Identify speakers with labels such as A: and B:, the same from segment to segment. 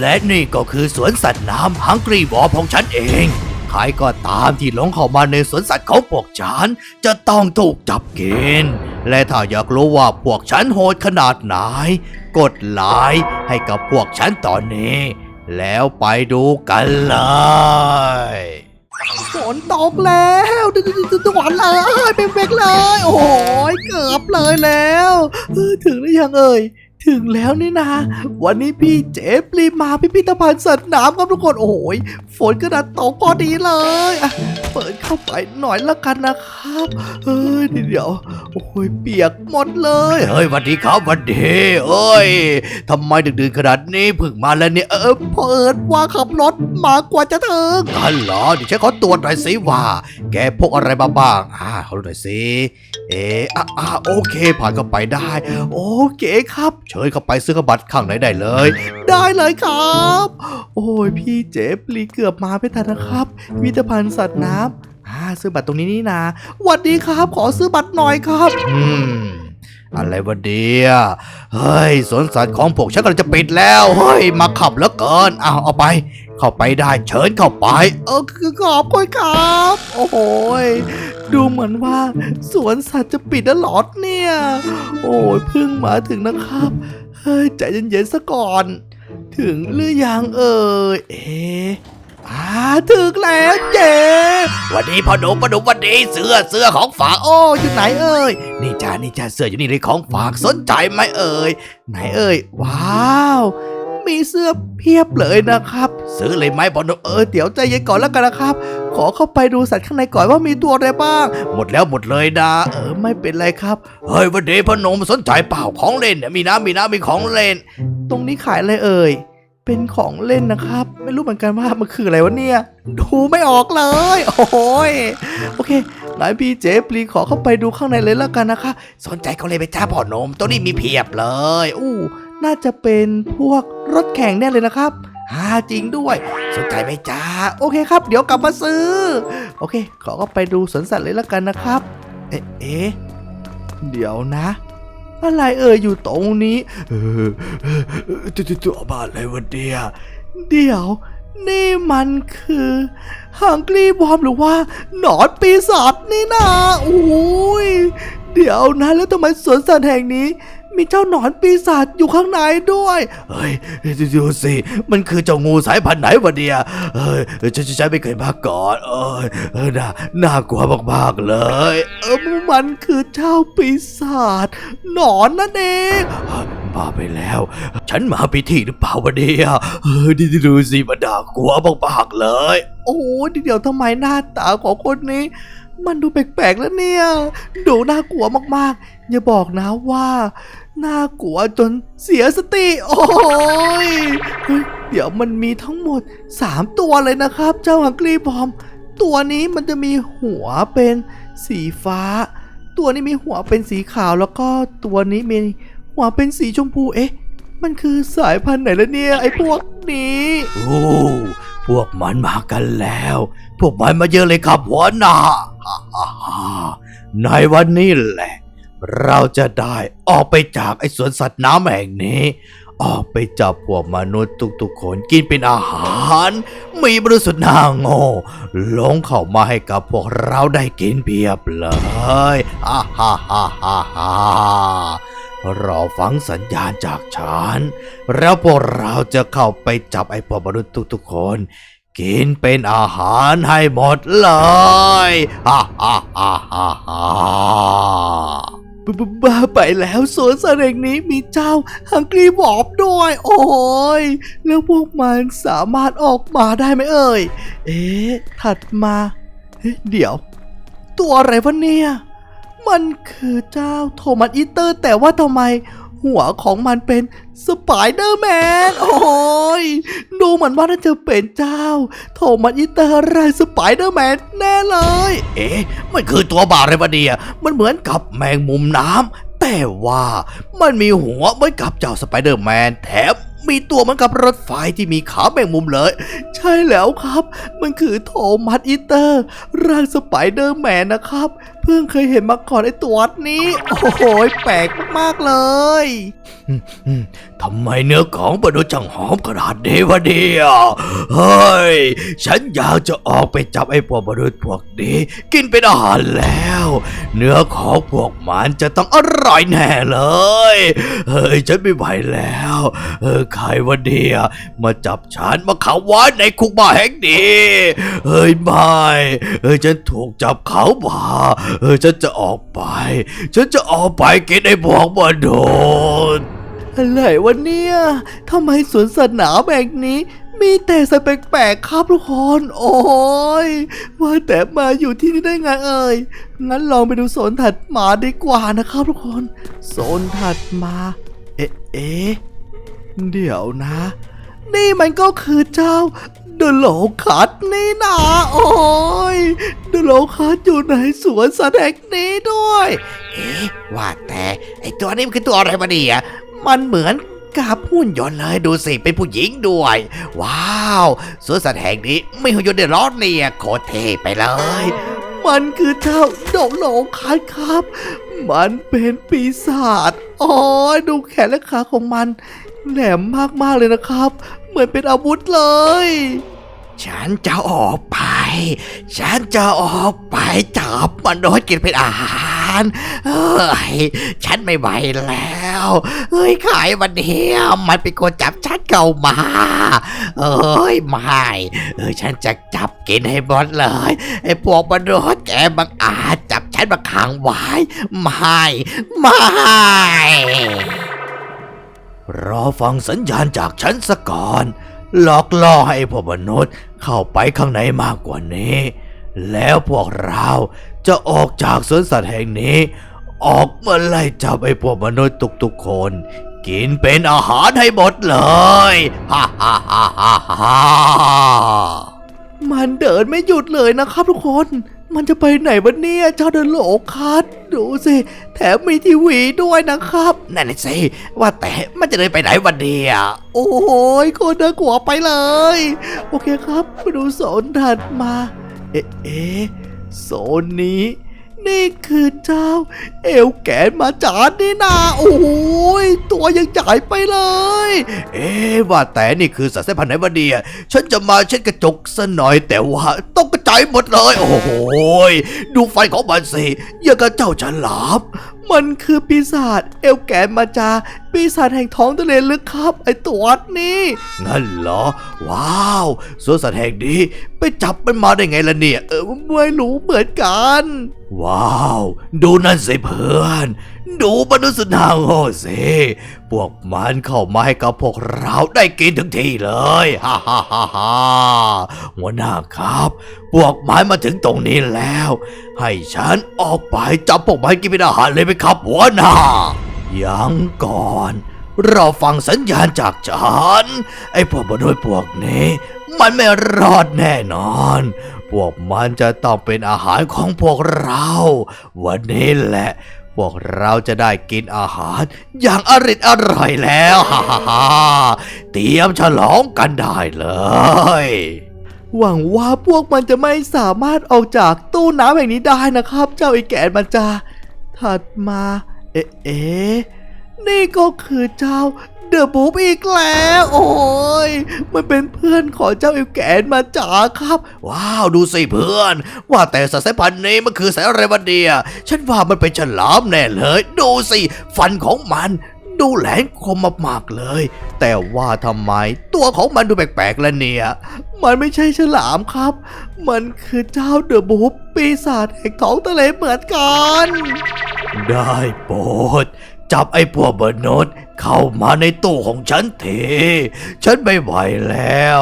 A: และนี่ก็คือสวนสัตว์น้ำฮังกรีวอของฉันเอง ใครก็ตามที่หลงเข้ามาในสวนสัตว์ของพวกฉัน จะต้องถูกจับกิน และถ้าอยากรู้ว่าพวกฉันโหดขนาดไหน กดไลค์ให้กับพวกฉันตอนนี้ แล้วไปดูกันเลย
B: ฝนตกแล้วดึกๆๆๆหวานเลยเป็นเบกเลย โอ้ยเกือบเลยแล้ว ถึงหรือยังเอ่ย ถึงแล้วนี่นาวันนี้พี่เจ๊ปรีบมาพิพิธภัณฑ์สัตว์น้ำครับทุกคนโอ้ยฝนกระดัดตกพอดีเลยอะเปิดเข้าไปหน่อยละกันนะครับ เฮ้ยเดี๋ยวโอ้ยเปียกหมดเลย
A: เฮ้ยหวันดีครับหวันดีเอ้ยทำไมดึกดื่นขนาดนี้เพิ่งมาแล้วเนี่ยเออ
B: เปิดว่าขับรถมากว่าจะถึง
A: อันเหรอเดี๋ยวฉันขอตรวจหน่อยสิว่า แกพกอะไรมาบ้างอ่าขอดูหน่อยสิเอะอะอะโอเคผ่านเข้าไปได้
B: โอเคครับ
A: เชิญเข้าไปซื้อกระบัตรข้างไหนได้เลย
B: ได้เลยครับ โอ้ยพี่เจ๊ปลีเกือบมาไม่ทันนะครับพิพิธภัณฑ์สัตว์น้ำอ่าซื้อบัตรตรงนี้นี่นาหวัดดีครับ ขอซื้อบัตรหน่อยครับ
A: อืมอะไรวะเดียเฮ้ยสวนสัตว์ของพวกฉันกำลังจะปิดแล้ว เฮ้ย มาขับแล้วเกินเอาเอาไป เข้าไปได้เชิญเข้าไป
B: เออคือขอบคุณครับ โอ้โหย ดูเหมือนว่าสวนสัตว์จะปิดแล้วเหรอเนี่ย โอ้ยเพิ่งมาถึงนะครับ เฮ้ยใจเย็นๆซะก่อน ถึงหรือยังเอ่ยเอ๊ะอ่าถึงแล้วเจ๊
A: วันนี้พ่อหนุ่มพ่อหนุ่มวันนี้เสื้อเสื้อของฝาก
B: โอ้อยู่ไหนเอ่ย
A: นี่จ้านี่จ้าเสื้ออยู่นี่เลยของฝากสนใจไหมเอ่ย
B: ไหนเอ่ยว้าว มีเสื้อเพียบเลยนะครับ
A: ซื้อเลยไหมพอน
B: เออเดี๋ยวใจเย็นก่อนแล้วกันนะครับ ขอเข้าไปดูสัตว์ข้างในก่อนว่ามีตัวอะไรบ้าง
A: หมดแล้วหมดเลยนะ
B: เออไม่เป็นไรครับ
A: เฮ้ยวันนี้พ่อนมสนใจเปล่าของเล่นเนี่ยมีน้ำมีน้ำมีของเล่น
B: ตรงนี้ขายอะไรเอ่ยเป็นของเล่นนะครับ ไม่รู้เหมือนกันว่ามันคืออะไรวะเนี่ย ดูไม่ออกเลย โอ้ยโอเคงั้นพี่เจปลีขอเข้าไปดูข้างในเลยแล้วกันนะคะ
A: สนใจเขาเลยไปจ้าพ่อนมตัวนี้มีเพียบเลย
B: อู้ น่าจะเป็นพวก รถแข่งแน่เลยนะครับฮ่าจริงด้วย
A: สนใจไหมจ้า
B: โอเคครับ เดี๋ยวกลับมาซื้อ โอเค ขอก็ไปดูสวนสัตว์เลยแล้วกันนะครับ เอ๊ะเเดี๋ยวนะ อะไรเอ่ยอยู่ตรงนี้
A: เออเออเออตัวบ้านอะไรวันเดีย
B: เดี๋ยวนี่มันคือฮังกี้บอมหรือว่า หนอนปีศาจนี่นาโอ้ยเดี๋ยวนะแล้วทำไมสวนสัตว์แห่งนี้ มีเจ้าหนอนปีศาจอยู่ข้างในด้วย
A: เฮ้ยดูสิมันคือเจ้างูสายพันธุ์ไหนวะเนี่ยเฮ้ยฉันฉันไม่เคยมาก่อนเอยเออน่าน่ากลัวมากๆเลย
B: เออมันคือเจ้าปีศาจหนอนนั่นเอง
A: บ้าไปแล้ว ฉันมาพิธีหรือเปล่าวะเนี่ยเออดูดูสิมันน่ากลัวมากๆเลย
B: โอ้โหเดี๋ยวทำไมหน้าตาของคนนี้มันดูแปลกๆแล้วเนี่ย ดูน่ากลัวมากๆ อย่าบอกนะว่า น่ากลัวจนเสียสติ โอ้ยเดี๋ยวมันมีทั้งหมด 3 ตัวเลยนะครับ เจ้าฮังกรีบอม ตัวนี้มันจะมีหัวเป็นสีฟ้า ตัวนี้มีหัวเป็นสีขาวแล้วก็ตัวนี้มีหัวเป็นสีชมพูเอ๊ะ มันคือสายพันธุ์ไหนละเนี่ยไอ้พวกนี้
A: โอ้พวกมันมากันแล้ว พวกมันมาเยอะเลยครับหัวหน้าฮ่าฮ่าฮ่าในวันนี้แหละ เราจะได้ออกไปจากไอ้สวนสัตว์น้ำแห่งนี้ ออกไปจับพวกมนุษย์ทุกๆคนกินเป็นอาหาร มีบริสุทธิ์นางโง่ลงเข้ามาให้กับพวกเราได้กินเพียบเลยฮ่าฮ่าฮ่าฮ่าฮ่ารอฟังสัญญาณจากฉัน แล้วพวกเราจะเข้าไปจับไอ้พวกมนุษย์ทุกๆคน กินเป็นอาหารให้หมดเลยฮ่าฮ่าฮ่าฮ่า
B: บ,บ้าไปแล้วสวนสัตว์แห่งนี้มีเจ้าฮังกรีบอบด้วย โอ้ยแล้วพวกมันสามารถออกมาได้ไหมเอ่ย เอ๊ะ ถัดมาเฮ้เดี๋ยว ตัวอะไรวะเนี่ย มันคือเจ้าโทมัสอีเตอร์ แต่ว่าทำไม หัวของมันเป็นสไปเดอร์แมน โอ้ย ดูเหมือนว่าน่าจะเป็นเจ้า โทมัสอีเตอร์ไรสไปเดอร์แมนแน่เลย
A: เอ๊ะ มันคือตัวบาอะไรวะเนี่ยมันเหมือนกับแมงมุมน้ำ แต่ว่ามันมีหัวเหมือนกับเจ้าสไปเดอร์แมนแถมมีตัวเหมือนกับรถไฟที่มีขาแมงมุมเลย
B: ใช่แล้วครับ มันคือโทมัสอีเตอร์ร่างสไปเดอร์แมนนะครับ พิ่งเคยเห็นมาก่อนไอ้ตัวนี้ โอ้โหแปลกมากเลย
A: ทำไมเนื้อของมนุษย์จังหอมขนาดนี้วะเนี่ยเฮ้ย ฉันอยากจะออกไปจับไอ้พวกมนุษย์พวกนี้ กินเป็นอาหารแล้ว เนื้อของพวกมันจะต้องอร่อยแน่เลย เฮ้ย ฉันไม่ไหวแล้วเออใครวะเนี่ยมาจับฉันมาขังไว้ในคุกบ้าแห่งนี้เฮ้ยไม่เฮ้ยฉันถูกจับเขามาเฮ้ยฉันจะออกไป ฉันจะออกไปกินไอ้พวกมนุษย์
B: อะไรวะเนี่ยทำไมสวนสัตว์หนาวแบบนี้ มีแต่สัตว์แปลกๆครับทุกคนโอ้ยว่าแต่มาอยู่ที่นี่ได้ไงเอ่ยงั้นลองไปดูโซนถัดมาดีกว่านะครับทุกคนโซนถัดมา เอ๊ะเอ๊ะเดี๋ยวนะ นี่มันก็คือเจ้า เดโลคัสนี่นะโอ้ยเดโลคัสอยู่ในสวนสัตว์แห่งนี้ด้วย
C: เอ๊ะว่าแต่ไอตัวนี้มันคือตัวอะไรมาเนี่ย
B: มันเหมือน
C: กับหุ่นยนต์เลยดูสิเป็นผู้หญิงด้วย ว้าวสวนสัตว์แห่งนี้ไม่หุ่นยนต์เดือดร้อนเนี่ยโคตรเท่ไปเลย
B: มันคือเจ้าโดโลคัสครับ มันเป็นปีศาจอ๋อดูแขนและขาของมันแหลมมากๆเลยนะครับ มือนเป็นอาวุธเลย
C: ฉันจะออกไป ฉันจะออกไปจับมันโดยกินเป็นอาหารเฮ้ยฉันไม่ไหวแล้วเฮ้ยขายวันเนี้มันเป็นคนจับฉันเข้ามาเอ้ยไม่เออฉันจะจับกินให้หมดเลยไอ้พวกมนุษย์แกบังอาจจับฉันมาขังไว้ไม่ไม่
A: รอฟังสัญญาณจากฉันสะก่อน หลอกล่อให้พวกมนุษย์เข้าไปข้างในมากกว่านี้ แล้วพวกเราจะออกจากสวนสัตว์แห่งนี้ ออกมาไล่จับไอ้พวกมนุษย์ทุกๆคน กินเป็นอาหารให้หมดเลยฮ่าฮ่าฮ่าฮ่าฮ่า
B: มันเดินไม่หยุดเลยนะครับทุกคน มันจะไปไหนวะเนี่ยเจ้าเดโลคัสดูสิ แถมมีทีวีด้วยนะครับ
C: นั่นน่ะสิว่าแต่มันจะเดินไปไหนวันเดีย
B: โอ้ยโคตรน่ากลัวไปเลย โอเคครับมาดูโซนถัดมา เอ๊ะโซนนี้ นี่คือเจ้า เอวแกนมาจานนี่นาโอ้ยตัวยังจ่ายไปเลย
A: เอ๊ว่าแต่นี่คือสัตว์สายพันธุ์ไหนวะเนี่ยฉันจะมาเช็ดกระจกซะหน่อยแต่ว่าต้องกระจายหมดเลย โอ้โหยดูไฟของมันสิอย่างกับเจ้าฉลาม
B: มันคือปีศาจเอลแกนมาจาปีศาจแห่งท้องทะเลลึกครับ ไอตัวนี้
A: งั้นเหรอ ว้าวสวนสัตว์แห่งนี้ไปจับมันมาได้ไงล่ะเนี่ย
B: เออไม่รู้เหมือนกัน
A: ว้าว ดูนั่นสิเพื่อน ดูมนุษย์สุนางโง่สิพวกมันเข้ามาให้กับพวกเราได้กินถึงที่เลยฮ่าฮ่าฮ่าฮ่าหัวหน้าครับ พวกมันมาถึงตรงนี้แล้ว ให้ฉันออกไปจับพวกมันกินเป็นอาหารเลยไหมครับ หัวหน้า ยังก่อน เราฟังสัญญาณจากฉัน ไอ้พวกมนุษย์พวกนี้ มันไม่รอดแน่นอน พวกมันจะต้องเป็นอาหารของพวกเรา วันนี้แหละ พวกเราจะได้กินอาหาร อย่างอริดอร่อยแล้วฮ่าฮ่าฮ่าเตรียมฉลองกันได้เลย
B: หวังว่าพวกมันจะไม่สามารถออกจากตู้น้ำแห่งนี้ได้นะครับ เจ้าไอ้แกนมันจาถัดมา เอ๊ะนี่ก็คือเจ้าเดอะบูบอีกแล้ว โอ้ยมันเป็นเพื่อนของเจ้าไอลแกนมาจาครับ
A: ว้าวดูสิเพื่อน ว่าแต่สัตว์สายพันธุ์นี้มันคือสายอะไรวะเดีย ฉันว่ามันเป็นฉลามแน่เลย ดูสิฟันของมันดูแหลมคมมากๆเลย แต่ว่าทำไมตัวของมันดูแปลกๆละเนี่ย
B: มันไม่ใช่ฉลามครับ มันคือเจ้าเดอะบูบปีศาจแห่งท้องทะเลเหมือนกัน
A: ได้โปรดจับไอ้พวกมนุษย์เข้ามาในตู้ของฉันเถฉันไม่ไหวแล้ว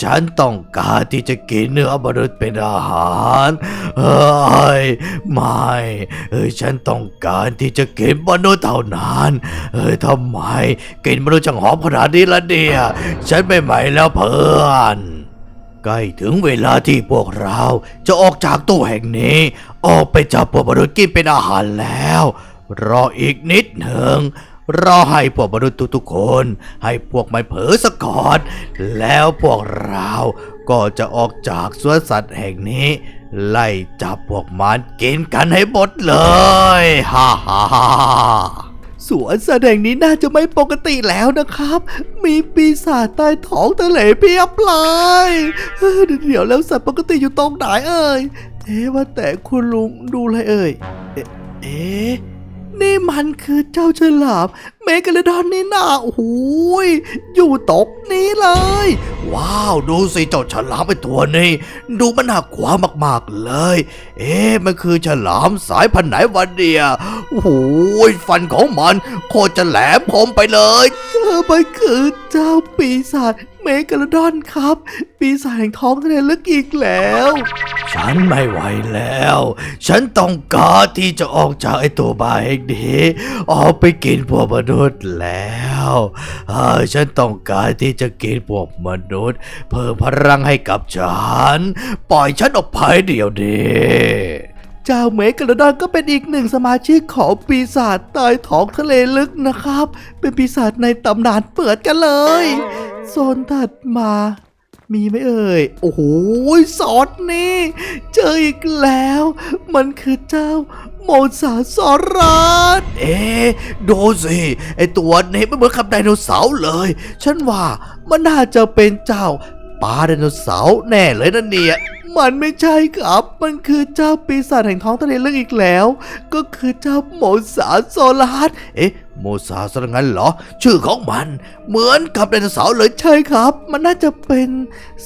A: ฉันต้องการที่จะกินเนื้อมนุษย์เป็นอาหารเฮ้ยไม่เฮ้ยฉันต้องการที่จะกินมนุษย์เท่านั้นเฮ้ยทำไมกินมนุษย์จังหอมขนาดนี้ละเนี่ย ฉันไม่ไหวแล้วเพื่อน ใกล้ถึงเวลาที่พวกเราจะออกจากตู้แห่งนี้ ออกไปจับพวกมนุษย์กินเป็นอาหารแล้ว รออีกนิดหนึ่งรอให้พวกมนุษย์ทุกๆคน ให้พวกมันเผลอสะกอนแล้วพวกเราก็จะออกจากสวนสัตว์แห่งนี้ ไล่จับพวกมันกินกันให้หมดเลย ฮ่าฮ่าฮ่า
B: สวนแสดงนี้น่าจะไม่ปกติแล้วนะครับ มีปีศาจใต้ท้องทะเลเพียบเลยเดี๋ยวแล้วสัตว์ปกติอยู่ตรงไหนเอ่ย เอ๊ะว่าแต่คุณลุงดูอะไรเอ่ย เอ๊ะเอ๊ะ นี่มันคือเจ้าฉลามเมกาเลดอนนี่นาโอ้โหยอยู่ตกนี้เลย
A: ว้าว ดูสิเจ้าฉลามไอตัวนี้ ดูมันน่ากลัวมากๆเลย เอ๊ะมันคือฉลามสายพันธุ์ไหนวันเดียโอ้โหฟันของมัน โคตรจะแหลมคมไปเลย
B: เธอมันคือเจ้าปีศาจ เมกาเลดอนครับ ปีศาจแห่งท้องทะเลลึกอีกแล้ว
A: ฉันไม่ไหวแล้ว ฉันต้องการที่จะออกจากไอ้ตัวบาเองนี้ออกไปกินพวกมนุษย์แล้วเออฉันต้องการที่จะกินพวกมนุษย์ เพิ่มพลังให้กับฉัน ปล่อยฉันออกไปเดี๋ยวนี้
B: เจ้าเมกาโลดอนก็เป็นอีกหนึ่งสมาชิกของปีศาจใต้ท้องทะเลลึกนะครับ เป็นปีศาจในตำนานเปิดกันเลย โซนถัดมา มีไหมเอ่ย โอ้โหสอดนี่ เจออีกแล้ว มันคือเจ้าโมซาซอรัส
A: เอ๊ะดูสิไอตัวนี้ไมันเหมือนกับไดโนเสาร์เลย ฉันว่ามันน่าจะเป็นเจ้าปลาไดโนเสาร์แน่เลยนะเนี่ย
B: มันไม่ใช่ครับ มันคือเจ้าปีศาจแห่งท้องทะเลลึกอีกแล้ว ก็คือเจ้าโมซาโซลัส
A: เอ๊ะ โมซาสงั้นเหรอ ชื่อของมัน เหมือนกับไดโนเสาร์เลย
B: ใช่ครับ มันน่าจะเป็น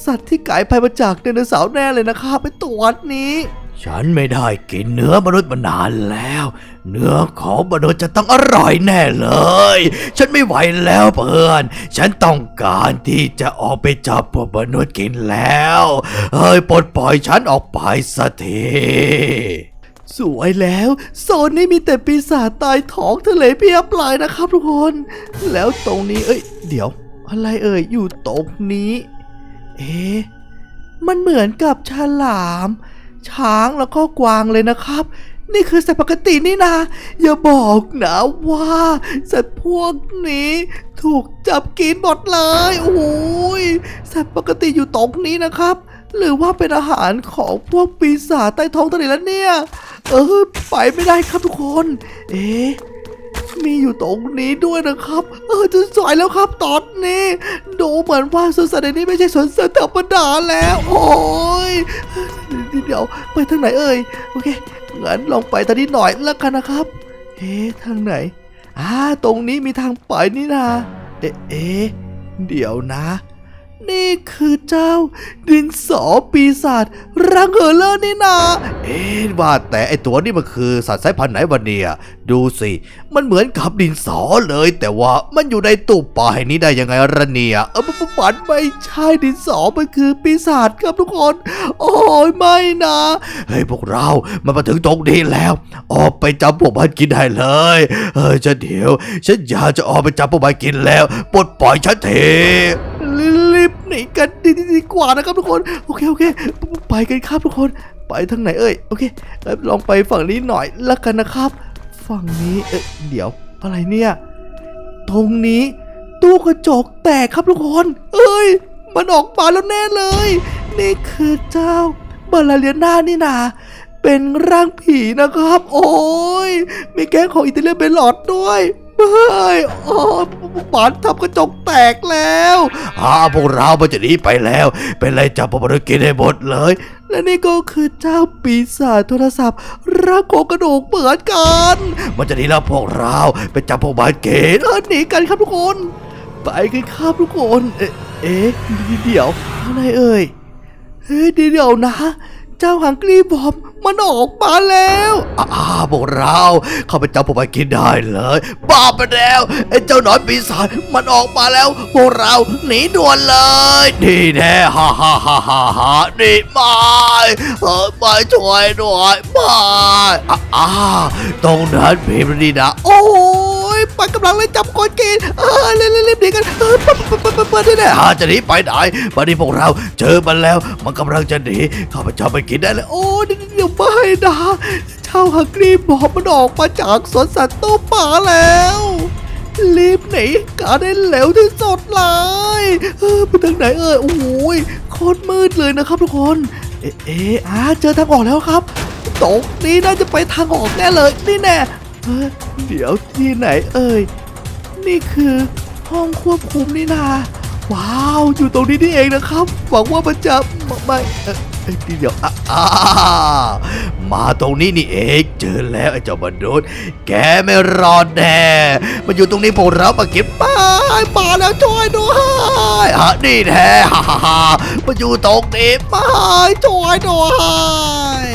B: สัตว์ที่กลายพันธุ์มาจากไดโนเสาร์แน่เลยนะครับเป็นตัวนี้
A: ฉันไม่ได้กินเนื้อมนุษย์มานานแล้ว เนื้อของมนุษย์จะต้องอร่อยแน่เลย ฉันไม่ไหวแล้วเพื่อน ฉันต้องการที่จะออกไปจับพวกมนุษย์กินแล้ว เฮ้ยปลดปล่อยฉันออกไปสักที
B: สวยแล้ว โซนนี้มีแต่ปีศาจตายท้องทะเลเพียบเลยนะครับทุกคน แล้วตรงนี้เอ้ย เดี๋ยว อะไรเอ่ยอยู่ตรงนี้ เอ๊ะมันเหมือนกับฉลาม ช้างแล้วก็กวางเลยนะครับ นี่คือสัตว์ปกตินี่นะอย่าบอกนะว่าสัตว์พวกนี้ถูกจับกินหมดเลยโอ้ยสัตว์ปกติอยู่ตรงนี้นะครับ หรือว่าเป็นอาหารของพวกปีศาจใต้ท้องทะเลแล้วเนี่ย เออไปไม่ได้ครับทุกคน เอ๊ะมีอยู่ตรงนี้ด้วยนะครับ เออจะสวยแล้วครับตอนนี้ ดูเหมือนว่าสวนสัตว์นี้ไม่ใช่สวนสัตว์ธรรมดาแล้ว โอ้ยเดี๋ยวไปทางไหนเอ่ย โอเค งั้นลองไปทางนี้หน่อยแล้วกันนะครับ เอ๊ะทางไหน อ่า ตรงนี้มีทางไปนี่นาเอ๊ะเอ๊ะ เดี๋ยวนะ นี่คือเจ้า ดินสอปีศาจรังเออเลอร์นี่นา
A: เอ๊ะว่าแต่ไอตัวนี้มันคือสัตว์สายพันธุ์ไหนวะเนี่ย ดูสิ มันเหมือนกับดินสอเลย แต่ว่ามันอยู่ในตู้ปลาแห่งนี้ได้ยังไงระเนี่ย
B: เออมันมันไม่ใช่ดินสอมันคือปีศาจครับทุกคน โอ้ยไม่นะ
A: เฮ้ยพวกเรามันมาถึงตรงนี้แล้ว ออกไปจับพวกมันกินได้เลยเฮ้ยฉันเดี๋ยวฉันอยากจะออกไปจับพวกมันกินแล้วปลดปล่อยฉันเถอะ
B: หนีกันดีดีดีกว่านะครับทุกคน โอเคโอเค ไปกันครับทุกคน ไปทางไหนเอ่ย โอเค ลองไปฝั่งนี้หน่อยละกันนะครับ ฝั่งนี้ เอ๊ะเดี๋ยวอะไรเนี่ย ตรงนี้ตู้กระจกแตกครับทุกคน เอ้ย มันออกมาแล้วแน่เลย นี่คือเจ้าบาลาเลียนานี่นาเป็นร่างผีนะครับ โอ้ยมีแก๊งของอิตาเลียนเบลลอดด้วย เฮ้ยโอ้บานทับกระจกแตกแล้ว
A: อ่าพวกเรามันจะหนีไปแล้ว เป็นไรจับพวกมันกินให้หมดเลย
B: และนี่ก็คือเจ้าปีศาจโทรศัพท์ร่างโครงกระดูกเหมือนกัน
A: มันจะหนีแล้วพวกเราไปจับพวกมันเกณฑ์
B: หนีกันครับทุกคน ไปกันครับทุกคน เอ๊ะเอ๊ะเดี๋ยวอะไรเอ่ยเฮ้ยเดี๋ยวนะ เจ้าฮังกรีบอมมันออกมาแล้ว
A: อ่าพวกเราเข้าไปจับพวกมันกินได้เลยบ้าไปแล้วไอ้เจ้าหนอนปีศาจมันออกมาแล้ว พวกเราหนีด่วนเลยนี่แน่ฮ่าฮ่าฮ่าฮ่าฮ่านี่ไม่เออม่ช่วยด้วยไม่อ่าอ่าตรงนั้นเพมนี่นะ
B: โอ้ ยไปกำลังไล่จับคนกินเออเร็วๆรีบหนีกันเออเปิดเปิดเปิดเปิดเปิดได้แน่
A: ถ้าจะหนีไปไหนวันนี้พวกเราเจอมันแล้ว มันกำลังจะหนีข้าไปจับมันกินได้เลย
B: โอ้เดี๋ยวไม่นะเจ้าฮังกรีบอมมันออกมาจากสวนสัตว์ตู้ป่าแล้วรีบหนีกันได้เร็วที่สดเลยเออไปทางไหนเอ่ยโอ้ยโคตรมืดเลยนะครับทุกคน เอ๊ะเอ๊ะอ่าเจอทางออกแล้วครับตรงนี้น่าจะไปทางออกแน่เลย นี่แน่ เดี๋ยวที่ไหนเอ่ย นี่คือห้องควบคุมนี่นาว้าว อยู่ตรงนี้นี่เองนะครับ หวังว่ามันจะไม่ไม่เอ่อเอ้ยเดี๋ยวอะ
A: อ่ามาตรงนี้นี่เองเจอแล้วไอ้เจ้ามนุษย์แกไม่รอดแน่มันอยู่ตรงนี้พวกเรามาเก็บป้ายมาแล้วช่วยด้วยฮะนี่แท้ฮ่าฮ่าฮ่ามันอยู่ตรงนี้มาช่วยด้วย